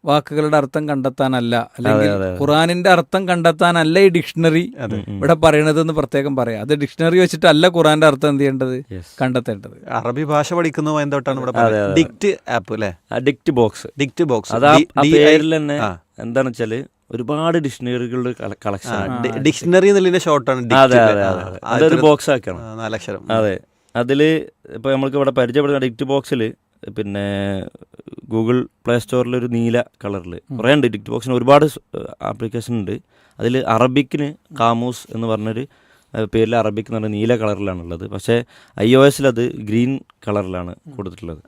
വാക്കുകളുടെ അർത്ഥം കണ്ടെത്താനല്ല. അല്ലെങ്കിൽ. ഖുർആനിന്റെ അർത്ഥം കണ്ടെത്താനല്ല ഈ ഡിക്ഷണറി ഇവിടെ പറയണത് എന്ന് പറയണതെന്ന് പ്രത്യേകം പറയാം. അത് ഡിക്ഷണറി വെച്ചിട്ടല്ല ഖുറാന്റെ അർത്ഥം എന്ത് ചെയ്യേണ്ടത്? കണ്ടെത്തേണ്ടത്. അറബി ഭാഷ പഠിക്കുന്നതുമായി എന്തൊട്ടാണ് ഇവിടെ പറയുന്നത്. ഡിക്റ്റ് ആപ്പ് അല്ലേ ആ ഡിക്റ്റ് ബോക്സ് ഡിക്റ്റ് ബോക്സ് അത് പേരിൽ തന്നെ എന്താണെന്ന് വെച്ചാൽ ഒരുപാട് ഡിക്ഷണറികളുടെ കളക്ഷൻ ഡിക്ഷണറി എന്നുള്ളതിന്റെ ഷോർട്ടാണ് അതെ അതെ അതെ അതെ. അതൊരു ബോക്സ് ആക്കണം. നാലക്ഷരം. അതെ. അതിൽ ഇപ്പൊ നമ്മൾക്ക് ഇവിടെ പരിചയപ്പെടുന്ന ഡിക്റ്റ് ബോക്സിൽ പിന്നെ ഗൂഗിൾ പ്ലേ സ്റ്റോറിൽ ഒരു നീല കളറിൽ. കുറേ ഉണ്ട്. ഡിക്റ്റ് ബോക്സിന് ഒരുപാട് ആപ്ലിക്കേഷൻ ഉണ്ട്. അതിൽ അറബിക്കിന് കാമൂസ് എന്ന് പറഞ്ഞൊരു പേരിൽ അറബിക് എന്ന് പറഞ്ഞ നീല കളറിലാണുള്ളത്. പക്ഷേ ഐ ഒ എസിൽ അത് ഗ്രീൻ കളറിലാണ് കൊടുത്തിട്ടുള്ളത്.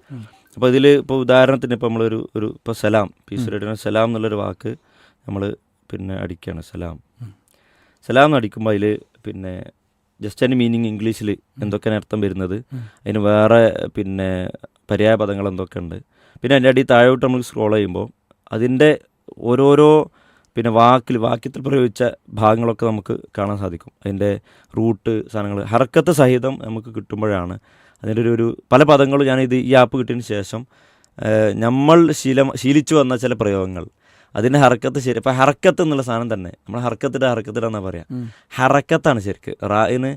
അപ്പോൾ ഇതിൽ ഇപ്പോൾ ഉദാഹരണത്തിന് ഇപ്പോൾ നമ്മളൊരു ഒരു ഇപ്പോൾ സലാം പീസ് റേഡിയോ സലാം എന്നുള്ളൊരു വാക്ക് നമ്മൾ പിന്നെ അടിക്കുകയാണ് സലാം. സലാം എന്ന് അടിക്കുമ്പോൾ അതിൽ പിന്നെ ജസ്റ്റ് അതിന്റെ മീനിങ് ഇംഗ്ലീഷിൽ എന്തൊക്കെയാണ് അർത്ഥം വരുന്നത്? അതിന് വേറെ പിന്നെ പര്യായ പദങ്ങൾ എന്തൊക്കെ ഉണ്ട് പിന്നെ അതിന്റെ അടി താഴോട്ട് നമ്മൾ സ്ക്രോൾ ചെയ്യുമ്പോൾ അതിന്റെ ഓരോരോ പിന്നെ വാക്കിൽ വാക്യത്തിൽ പ്രയോഗിച്ച ഭാഗങ്ങളൊക്കെ നമുക്ക് കാണാൻ സാധിക്കും. അതിന്റെ റൂട്ട് സാധനങ്ങൾ ഹർക്കത്ത് സഹിതം നമുക്ക് കിട്ടുമ്പോഴാണ് അതിന്റെ ഒരു ഒരു പല പദങ്ങളും ഞാനിത് ഈ ആപ്പ് കിട്ടിയതിന് ശേഷം നമ്മൾ ശീലം ശീലിച്ചു വന്ന ചില പ്രയോഗങ്ങൾ. അതിന്റെ ഹർക്കത്ത് ശരി ഇപ്പം ഹർക്കത്ത് എന്നുള്ള സാധനം തന്നെ നമ്മൾ ഹർക്കത്തിന്റെ ഹർക്കത്തിടാന്നാ പറയാം. ഹർക്കത്താണ് ഹറക്കത്താണ് ശരിക്ക്. റായിന്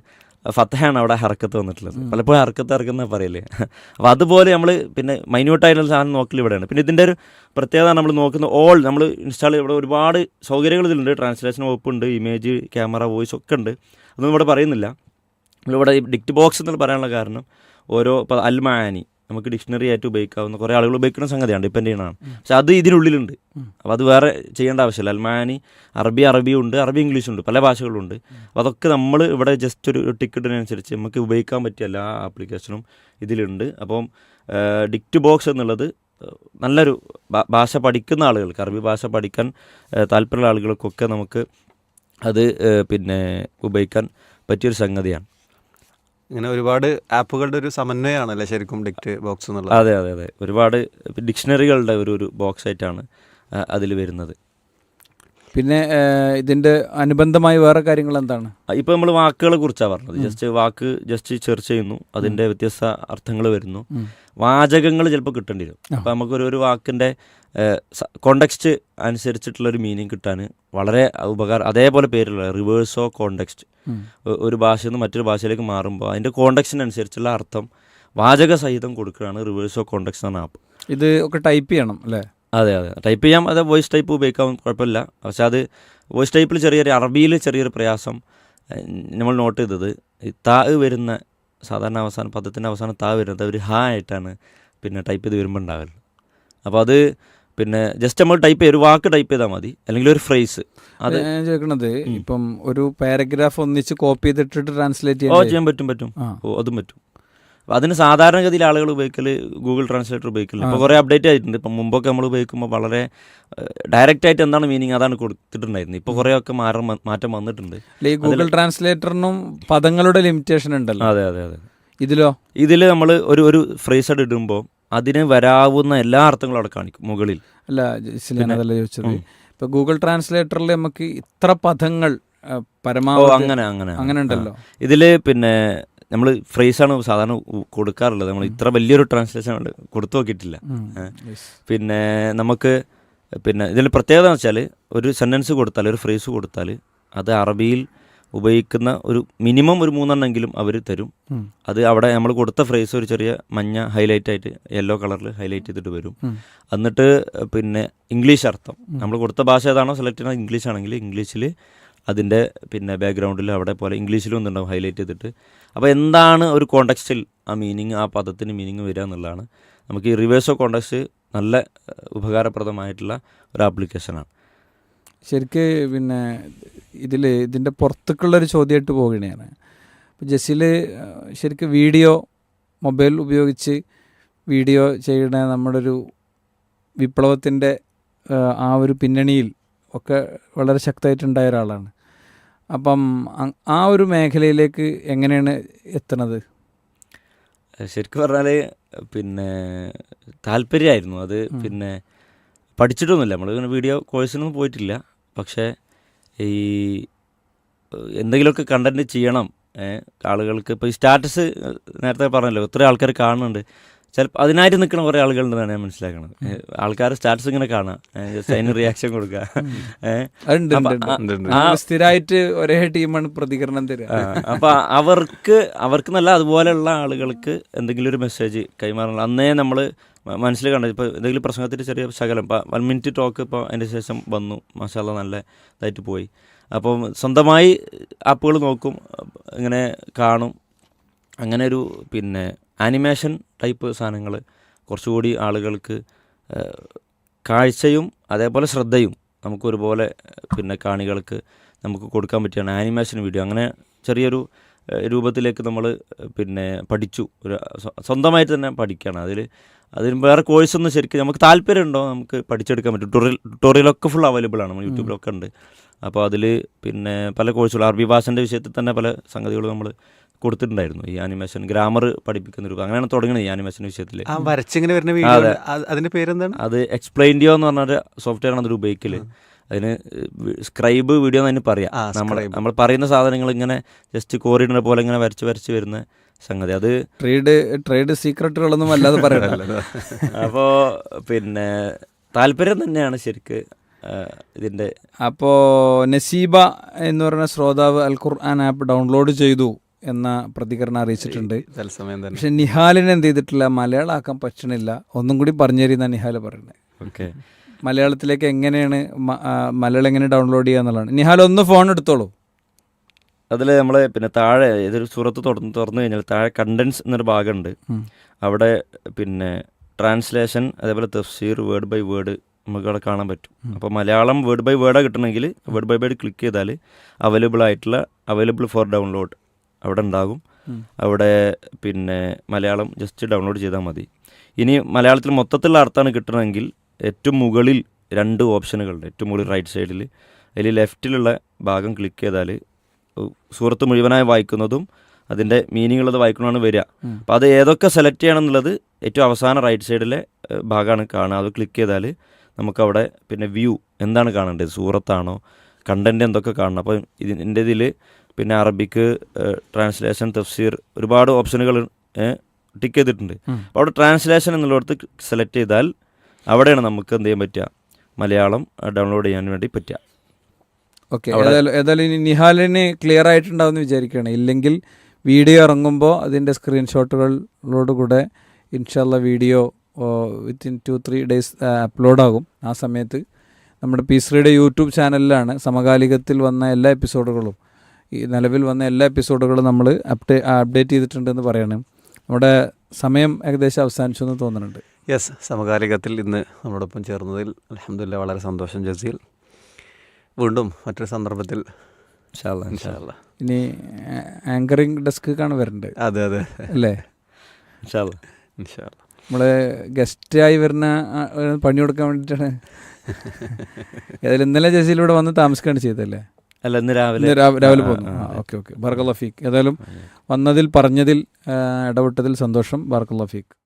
ഫത്തഹാണ് അവിടെ ഹറക്കത്ത് വന്നിട്ടുള്ളത്. പലപ്പോഴും ഹർക്കത്ത് ഇറക്കുന്ന പറയല്ലേ? അപ്പോൾ അതുപോലെ നമ്മൾ പിന്നെ മൈന്യൂട്ടായിട്ടുള്ള സാധനം നോക്കൽ ഇവിടെയാണ്. പിന്നെ ഇതിന്റെ ഒരു പ്രത്യേകത നമ്മൾ നോക്കുന്ന ഓൾ നമ്മൾ ഇൻസ്റ്റാൾ ഇവിടെ ഒരുപാട് സൗകര്യങ്ങൾ ഇതിലുണ്ട്. ട്രാൻസ്ലേഷൻ വകുപ്പുണ്ട് ഇമേജ് ക്യാമറ വോയിസ് ഒക്കെ ഉണ്ട്. അതൊന്നും ഇവിടെ പറയുന്നില്ല. നമ്മളിവിടെ ഡിക്റ്റ് ബോക്സ് എന്ന് പറയാനുള്ള കാരണം ഓരോ ഇപ്പോൾ അൽമാനി നമുക്ക് ഡിക്ഷണറി ആയിട്ട് ഉപയോഗിക്കാവുന്ന കുറേ ആളുകൾ ഉപയോഗിക്കുന്ന സംഗതിയാണ് ഡിപ്പെൻഡ് ചെയ്യണതാണ് പക്ഷെ അത് ഇതിനുള്ളിലുണ്ട്. അപ്പോൾ അത് വേറെ ചെയ്യേണ്ട ആവശ്യമില്ല. അൽമാനി അറബി അറബി ഉണ്ട് അറബി ഇംഗ്ലീഷ് ഉണ്ട് പല ഭാഷകളുണ്ട് അപ്പോൾ അതൊക്കെ നമ്മൾ ഇവിടെ ജസ്റ്റ് ഒരു ടിക്കറ്റിനനുസരിച്ച് നമുക്ക് ഉപയോഗിക്കാൻ പറ്റിയ എല്ലാ ആപ്ലിക്കേഷനും ഇതിലുണ്ട്. അപ്പം ഡിക്റ്റ് ബോക്സ് എന്നുള്ളത് നല്ലൊരു ഭാഷ പഠിക്കുന്ന ആളുകൾക്ക് അറബി ഭാഷ പഠിക്കാൻ താല്പര്യമുള്ള ആളുകൾക്കൊക്കെ നമുക്ക് അത് പിന്നെ ഉപയോഗിക്കാൻ പറ്റിയൊരു സംഗതിയാണ്. ഇങ്ങനെ ഒരുപാട് ആപ്പുകളുടെ ഒരു സമന്വയമാണല്ലേ ശരിക്കും ഡിക്റ്റ് ബോക്സ് എന്നുള്ളത്? അതെ അതെ അതെ. ഒരുപാട് ഡിക്ഷണറികളുടെ ഒരു ഒരു ബോക്സ് ആയിട്ടാണ് അതിൽ വരുന്നത്. പിന്നെ ഇതിന്റെ ഇതിന്റെ അനുബന്ധമായി വേറെ കാര്യങ്ങൾ എന്താണ് ഇപ്പോൾ നമ്മൾ വാക്കുകളെ കുറിച്ചാണ് പറഞ്ഞത്. ജസ്റ്റ് വാക്ക് ജസ്റ്റ് ചർച്ച ചെയ്യുന്നു. അതിന്റെ വ്യത്യസ്ത അർത്ഥങ്ങൾ വരുന്നു. വാചകങ്ങൾ ചിലപ്പോൾ കിട്ടേണ്ടി വരും. അപ്പോൾ നമുക്കൊരു ഒരു വാക്കിന്റെ കോണ്ടെക്സ്റ്റ് അനുസരിച്ചിട്ടുള്ള ഒരു മീനിങ് കിട്ടാൻ വളരെ ഉപകാരം അതേപോലെ പേരുള്ള റിവേഴ്സോ കോണ്ടെക്സ്റ്റ് ഒരു ഭാഷയിൽ നിന്ന് മറ്റൊരു ഭാഷയിലേക്ക് മാറുമ്പോൾ അതിന്റെ കോണ്ടെക്സ്റ്റിനനുസരിച്ചുള്ള അർത്ഥം വാചക സഹിതം കൊടുക്കുകയാണ് റിവേഴ്സോ കോണ്ടെക്സ്റ്റ് എന്ന ആപ്പ് ഇത് ഒക്കെ ടൈപ്പ് ചെയ്യണം അല്ലേ? അതെ അതെ. ടൈപ്പ് ചെയ്യാം അതെ വോയിസ് ടൈപ്പ് ഉപയോഗിക്കാം കുഴപ്പമില്ല. പക്ഷെ അത് വോയിസ് ടൈപ്പിൽ ചെറിയൊരു അറബിയിൽ ചെറിയൊരു പ്രയാസം നമ്മൾ നോട്ട് ചെയ്തത്. ഈ താ വരുന്ന സാധാരണ അവസാനം പദത്തിന്റെ അവസാനം താ വരുന്നത് ഒരു ഹാ ആയിട്ടാണ് പിന്നെ ടൈപ്പ് ചെയ്ത് വരുമ്പോൾ ഉണ്ടാവില്ല അപ്പോൾ അത് പിന്നെ ജസ്റ്റ് നമ്മൾ ടൈപ്പ് ചെയ്ത് ഒരു വാക്ക് ടൈപ്പ് ചെയ്താൽ മതി. അല്ലെങ്കിൽ ഒരു ഫ്രേസ് അത് ഞാൻ ചോദിക്കണത് ഇപ്പം ഒരു പാരഗ്രാഫ് ഒന്നിച്ച് കോപ്പി ചെയ്തിട്ട് ട്രാൻസ്ലേറ്റ് ചെയ്യാൻ ചെയ്യാൻ പറ്റും പറ്റും. ഓ അതും പറ്റും. അപ്പോൾ അതിന് സാധാരണഗതിയിൽ ആളുകൾ ഉപയോഗിക്കൽ ഗൂഗിൾ ട്രാൻസ്ലേറ്റർ ഉപയോഗിക്കില്ല ഇപ്പോൾ കുറേ അപ്ഡേറ്റ് ആയിട്ടുണ്ട്. ഇപ്പം മുമ്പൊക്കെ നമ്മൾ ഉപയോഗിക്കുമ്പോൾ വളരെ ഡയറക്റ്റ് ആയിട്ട് എന്താണ് മീനിങ് അതാണ് കൊടുത്തിട്ടുണ്ടായിരുന്നത്. ഇപ്പോൾ കുറേ ഒക്കെ മാറും മാറ്റം വന്നിട്ടുണ്ട്. ഈ ഗൂഗിൾ ട്രാൻസ്ലേറ്ററിനും പദങ്ങളുടെ ലിമിറ്റേഷൻ ഉണ്ടല്ലോ. അതെ അതെ അതെ. ഇതിലോ? ഇതിൽ നമ്മൾ ഒരു ഒരു ഫ്രേസ് ഇടുമ്പോൾ അതിന് വരാവുന്ന എല്ലാ അർത്ഥങ്ങളും അവിടെ കാണിക്കും മുകളിൽ. അല്ല അതല്ല ചോദിച്ചത്. ഇപ്പൊ ഗൂഗിൾ ട്രാൻസ്ലേറ്ററിൽ നമുക്ക് ഇത്ര പദങ്ങൾ പരമാവധി അങ്ങനെ അങ്ങനെ അങ്ങനെ. ഉണ്ടല്ലോ. ഇതിൽ പിന്നെ നമ്മൾ ഫ്രേസാണ് സാധാരണ കൊടുക്കാറുള്ളത്. നമ്മൾ ഇത്ര വലിയൊരു ട്രാൻസ്ലേഷൻ കൊടുത്തു നോക്കിയിട്ടില്ല. പിന്നെ നമുക്ക് പിന്നെ ഇതിൽ പ്രത്യേകത എന്ന് വെച്ചാൽ ഒരു സെന്റൻസ് കൊടുത്താൽ ഒരു ഫ്രേസ് കൊടുത്താൽ അത് അറബിയിൽ ഉപയോഗിക്കുന്ന ഒരു മിനിമം ഒരു മൂന്നെണ്ണെങ്കിലും അവർ തരും. അത് അവിടെ നമ്മൾ കൊടുത്ത ഫ്രേസ് ഒരു ചെറിയ മഞ്ഞ ഹൈലൈറ്റ് ആയിട്ട് യെല്ലോ കളറിൽ ഹൈലൈറ്റ് ചെയ്തിട്ട് വരും. എന്നിട്ട് പിന്നെ ഇംഗ്ലീഷ് അർത്ഥം. നമ്മൾ കൊടുത്ത ഭാഷ ഏതാണോ സെലക്ട് ചെയ്യുന്നത് ഇംഗ്ലീഷ് ആണെങ്കിൽ ഇംഗ്ലീഷിൽ അതിന്റെ പിന്നെ ബാക്ക്ഗ്രൗണ്ടിൽ അവിടെ പോലെ ഇംഗ്ലീഷിലും ഒന്നുണ്ടാവും ഹൈലൈറ്റ് ചെയ്തിട്ട്. അപ്പോൾ എന്താണ് ഒരു കോണ്ടക്സ്റ്റിൽ ആ മീനിങ് ആ പദത്തിന് മീനിങ് വരിക എന്നുള്ളതാണ്. നമുക്ക് ഈ റിവേഴ്സ് ഓഫ് കോണ്ടക്സ്റ്റ് നല്ല ഉപകാരപ്രദമായിട്ടുള്ള ഒരു ആപ്ലിക്കേഷനാണ് ശരിക്ക് പിന്നെ ഇതിൽ ഇതിന്റെ പുറത്തേക്കുള്ളൊരു ചോദ്യമായിട്ട് പോവുകയാണ്. ഞാൻ അപ്പോൾ ജസ്സിൽ ശരിക്ക് വീഡിയോ മൊബൈൽ ഉപയോഗിച്ച് വീഡിയോ ചെയ്യണ നമ്മുടെ ഒരു വിപ്ലവത്തിന്റെ ആ ഒരു പിന്നണിയിൽ ഒക്കെ വളരെ ശക്തമായിട്ടുണ്ടായ ഒരാളാണ്. അപ്പം ആ ഒരു മേഖലയിലേക്ക് എങ്ങനെയാണ് എത്തണത്? ശരിക്കും പറഞ്ഞാൽ പിന്നെ താല്പര്യമായിരുന്നു. അത് പിന്നെ പഠിച്ചിട്ടൊന്നുമില്ല. നമ്മൾ ഇങ്ങനെ വീഡിയോ കോഴ്സിനൊന്നും പോയിട്ടില്ല. പക്ഷേ ഈ എന്തെങ്കിലുമൊക്കെ കണ്ടന്റ് ചെയ്യണം. ആളുകൾക്ക് ഇപ്പോൾ ഈ സ്റ്റാറ്റസ് നേരത്തെ പറഞ്ഞല്ലോ എത്ര ആൾക്കാർ കാണുന്നുണ്ട്. ചിലപ്പോൾ അതിനായിട്ട് നിൽക്കുന്ന കുറേ ആളുകളുണ്ടെന്നാണ് ഞാൻ മനസ്സിലാക്കുന്നത് ആൾക്കാർ സ്റ്റാറ്റസ് ഇങ്ങനെ കാണാം. ജസ്റ്റ് അതിന് റിയാക്ഷൻ കൊടുക്കുക സ്ഥിരമായിട്ട് ഒരേ ടീമാണ് പ്രതികരണം തരിക അപ്പൊ അവർക്ക് അവർക്ക് നല്ല അതുപോലെയുള്ള ആളുകൾക്ക് എന്തെങ്കിലും ഒരു മെസ്സേജ് കൈമാറണം. അന്നേ നമ്മൾ മനസ്സിൽ കണ്ടത് ഇപ്പോൾ എന്തെങ്കിലും പ്രസംഗത്തിന്റെ ചെറിയ ശകലം ഇപ്പോൾ വൺ മിനിറ്റ് ടോക്ക് ഇപ്പോൾ അതിന്റെ ശേഷം വന്നു. മാഷാല്ല നല്ല ഇതായിട്ട് പോയി. അപ്പം സ്വന്തമായി ആപ്പുകൾ നോക്കും ഇങ്ങനെ കാണും. അങ്ങനെ ഒരു പിന്നെ ആനിമേഷൻ ടൈപ്പ് സാധനങ്ങൾ കുറച്ചുകൂടി ആളുകൾക്ക് കാഴ്ചയും അതേപോലെ ശ്രദ്ധയും നമുക്ക് ഒരുപോലെ ഏഹ്, പിന്നെ കാണികൾക്ക് നമുക്ക് കൊടുക്കാൻ പറ്റിയാണ് ആനിമേഷൻ വീഡിയോ. അങ്ങനെ ചെറിയൊരു രൂപത്തിലേക്ക് നമ്മൾ പിന്നെ പഠിച്ചു. ഒരു സ്വ- സ്വന്തമായിട്ട് തന്നെ പഠിക്കുകയാണ്. അതിൽ അതിന് വേറെ കോഴ്സൊന്നും ശരിക്കും നമുക്ക് താല്പര്യമുണ്ടോ? നമുക്ക് പഠിച്ചെടുക്കാൻ പറ്റും. ട്യൂട്ടോറിയൽ ട്യൂട്ടോറിയലൊക്കെ ഫുൾ അവൈലബിൾ ആണ്. നമ്മൾ യൂട്യൂബിലൊക്കെ ഉണ്ട്. അപ്പോൾ അതിൽ പിന്നെ പല കോഴ്സുകൾ അറബി ഭാഷന്റെ വിഷയത്തിൽ തന്നെ പല സംഗതികൾ നമ്മൾ കൊടുത്തിട്ടുണ്ടായിരുന്നു ഈ ആനിമേഷൻ ഗ്രാമർ പഠിപ്പിക്കുന്ന ഒരു അങ്ങനെയാണ് തുടങ്ങുന്നത് ഈ ആനിമേഷൻ വിഷയത്തിൽ വരച്ചിങ്ങനെ വരുന്ന അതിന്റെ പേരെന്താണ്? അത് എക്സ്പ്ലെയിൻഡിയോ എന്ന് പറഞ്ഞ സോഫ്റ്റ്വെയർ ആണ് അതിൽ ഉപയോഗിക്കൽ. അതിന് സ്ക്രൈബ് വീഡിയോ എന്ന് തന്നെ പറയാം. നമ്മൾ. നമ്മൾ പറയുന്ന സാധനങ്ങൾ ഇങ്ങനെ ജസ്റ്റ് കോറിഡർ പോലെ ഇങ്ങനെ വരച്ച് വരച്ച് വരുന്ന സംഗതി. അത് ട്രേഡ് ട്രേഡ് സീക്രട്ടുകളൊന്നും അല്ലാതെ പറയണല്ലോ. അപ്പോൾ പിന്നെ താല്പര്യം തന്നെയാണ് ശരിക്ക് ഇതിന്റെ അപ്പോൾ നസീബ എന്ന് പറയുന്ന ശ്രോതാവ് അൽ ഖുർആൻ ആപ്പ് ഡൗൺലോഡ് ചെയ്തു. എന്ന പ്രതികരണം അറിയിച്ചിട്ടുണ്ട്. തത്സമയം തന്നെ. പക്ഷെ നിഹാലിന് എന്ത് ചെയ്തിട്ടില്ല? മലയാളമാക്കാൻ പറ്റണില്ല. ഒന്നും കൂടി പറഞ്ഞു തരുന്ന നിഹാൽ പറയുന്നത് ഓക്കെ. മലയാളത്തിലേക്ക് എങ്ങനെയാണ് മലയാളം എങ്ങനെ ഡൗൺലോഡ് ചെയ്യുക എന്നുള്ളതാണ്. നിഹാൽ ഒന്ന് ഫോൺ എടുത്തോളൂ. അതിൽ നമ്മൾ പിന്നെ താഴെ ഏതൊരു സുഹൃത്ത് തുറന്ന് തുറന്നു കഴിഞ്ഞാൽ താഴെ കണ്ടൻസ് എന്നൊരു ഭാഗമുണ്ട്. അവിടെ പിന്നെ ട്രാൻസ്ലേഷൻ അതേപോലെ തഫ്സീർ വേർഡ് ബൈ വേർഡ് നമുക്ക് അവിടെ കാണാൻ പറ്റും. അപ്പോൾ മലയാളം വേർഡ് ബൈ വേർഡാണ് കിട്ടണമെങ്കിൽ വേർഡ് ബൈ വേർഡ് ക്ലിക്ക് ചെയ്താൽ അവൈലബിൾ ആയിട്ടുള്ള അവൈലബിൾ ഫോർ ഡൗൺലോഡ് അവിടെ ഉണ്ടാകും അവിടെ പിന്നെ മലയാളം ജസ്റ്റ് ഡൗൺലോഡ് ചെയ്താൽ മതി. ഇനി മലയാളത്തിൽ മൊത്തത്തിലുള്ള അർത്ഥമാണ് കിട്ടണമെങ്കിൽ ഏറ്റവും മുകളിൽ രണ്ട് ഓപ്ഷനുകളുണ്ട്. ഏറ്റവും മുകളിൽ റൈറ്റ് സൈഡിൽ അതിൽ ലെഫ്റ്റിലുള്ള ഭാഗം ക്ലിക്ക് ചെയ്താൽ സൂറത്ത് മുഴുവനായി വായിക്കുന്നതും അതിന്റെ മീനിങ് ഉള്ളത് വായിക്കണമെന്ന് വരിക. അപ്പോൾ അത് ഏതൊക്കെ സെലക്ട് ചെയ്യണം എന്നുള്ളത് ഏറ്റവും അവസാന റൈറ്റ് സൈഡിലെ ഭാഗമാണ് കാണുക. അത് ക്ലിക്ക് ചെയ്താൽ നമുക്കവിടെ പിന്നെ വ്യൂ എന്താണ് കാണേണ്ടത്? സൂറത്താണോ കണ്ടന്റ് എന്തൊക്കെ കാണണം? അപ്പോൾ ഇതിന്റെ ഇതിൽ പിന്നെ അറബിക്ക് ട്രാൻസ്ലേഷൻ തഫ്സീർ ഒരുപാട് ഓപ്ഷനുകൾ ടിക്ക് ചെയ്തിട്ടുണ്ട്. അപ്പോൾ അവിടെ ട്രാൻസ്ലേഷൻ എന്നുള്ളിടത്ത് സെലക്ട് ചെയ്താൽ അവിടെയാണ് നമുക്ക് എന്ത് ചെയ്യാൻ പറ്റുക? മലയാളം ഡൗൺലോഡ് ചെയ്യാൻ വേണ്ടി പറ്റുക. ഓക്കെ ഏതായാലും ഇനി നിഹാലിന് ക്ലിയർ ആയിട്ടുണ്ടാവും എന്ന് വിചാരിക്കുകയാണ്. ഇല്ലെങ്കിൽ വീഡിയോ ഇറങ്ങുമ്പോൾ അതിന്റെ സ്ക്രീൻഷോട്ടുകളോടുകൂടെ ഇൻഷാല്ല video within two three days അപ്ലോഡാകും ആ സമയത്ത് നമ്മുടെ പീസ്രിയുടെ യൂട്യൂബ് ചാനലിലാണ് സമകാലികത്തിൽ വന്ന എല്ലാ എപ്പിസോഡുകളും ഈ നിലവിൽ വന്ന എല്ലാ എപ്പിസോഡുകളും നമ്മൾ അപ്ഡേ അപ്ഡേറ്റ് ചെയ്തിട്ടുണ്ടെന്ന് പറയണം. നമ്മുടെ സമയം ഏകദേശം അവസാനിച്ചു എന്ന് തോന്നുന്നുണ്ട്. യെസ് സമകാലികത്തിൽ ഇന്ന് നമ്മളോടൊപ്പം ചേർന്നതിൽ അലഹമില്ല വളരെ സന്തോഷം ജസീൽ. വീണ്ടും മറ്റൊരു സന്ദർഭത്തിൽ. ഇനി ആങ്കറിങ് ഡെസ്ക്കാണ് വരേണ്ടത് അതെ അതെ. അല്ലേ? നമ്മൾ. ഗസ്റ്റായി വരുന്ന പണി കൊടുക്കാൻ വേണ്ടിയിട്ടാണ് ഏതായാലും ഇന്നലെ ജസീലിവിടെ വന്ന് താമസിക്കുകയാണ് ചെയ്തല്ലേ അല്ല ഇന്ന് രാവിലെ. രാവിലെ പോകുന്നു. Okay okay. ബർക്കുള്ള ഫീക്ക്. ഏതായാലും വന്നതിൽ പറഞ്ഞതിൽ ഇടപെട്ടതിൽ സന്തോഷം. ബർക്കുള്ള ഫീക്ക്.